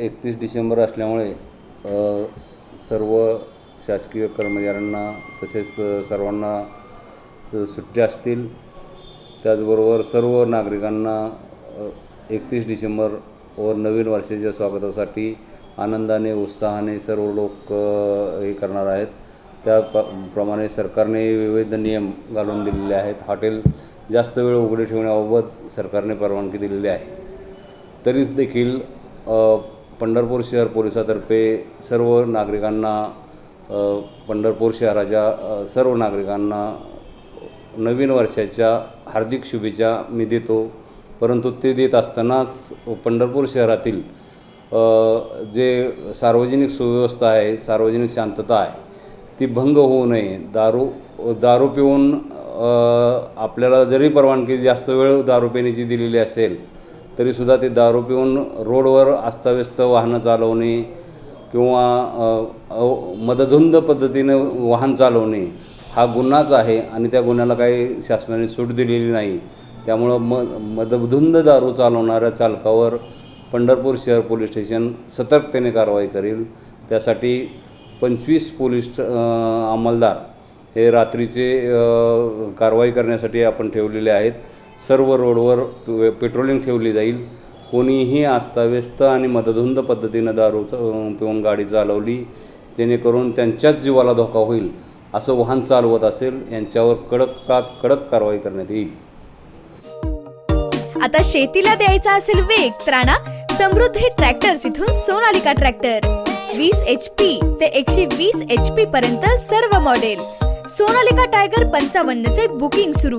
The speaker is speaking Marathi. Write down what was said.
एकतीस डिसेंबर असल्यामुळे सर्व शासकीय कर्मचाऱ्यांना तसेच सर्वांना स सुट्ट्या असतील. त्याचबरोबर सर्व नागरिकांना एकतीस डिसेंबर व नवीन वर्षाच्या स्वागतासाठी आनंदाने उत्साहाने सर्व लोक हे करणार आहेत. त्या प प्रमाणे सरकारने विविध नियम घालून दिलेले आहेत. हॉटेल जास्त वेळ उघडे ठेवण्याबाबत सरकारने परवानगी दिलेली आहे. तरी देखील पंढरपूर शहर पोलिसातर्फे सर्व नागरिकांना पंढरपूर शहराच्या सर्व नागरिकांना नवीन वर्षाच्या हार्दिक शुभेच्छा मी देतो. परंतु ते देत असतानाच पंढरपूर शहरातील जे सार्वजनिक सुव्यवस्था आहे सार्वजनिक शांतता आहे ती भंग होऊ नये. दारू दारू पिऊन आपल्याला जरी परवानगी जास्त वेळ दारू पिण्याची दिलेली असेल तरीसुद्धा ते दारू पिऊन रोडवर अस्ताव्यस्त वाहनं चालवणे किंवा मदधुंद पद्धतीनं वाहन चालवणे हा गुन्हाच आहे आणि त्या गुन्ह्याला काही शासनाने सूट दिलेली नाही. त्यामुळं म मदधुंद दारू चालवणाऱ्या चालकावर पंढरपूर शहर पोलीस स्टेशन सतर्कतेने कारवाई करेल. त्यासाठी पंचवीस पोलीस अंमलदार हे रात्रीचे कारवाई करण्यासाठी आपण ठेवलेले आहेत. सर्व रोडवर पेट्रोलिंग ठेवली जाईल. कोणीही अस्ताव्यस्त आणि मदधुंद पद्धतीनं दारू पिऊन गाडी चालवली जेणेकरून त्यांच्याच जीवाला धोका होईल असं वाहन चालवत असेल यांच्यावर कडकात कडक कारवाई करण्यात येईल. आता शेतीला द्यायचा असेल वेग तर आणा समृद्धी ट्रॅक्टर्स इथून सोनालिका ट्रॅक्टर. वीस एच पी ते एकशे वीस एच पी पर्यंत सर्व मॉडेल. सोनालिका टायगर पंचावन्न चे बुकिंग सुरू.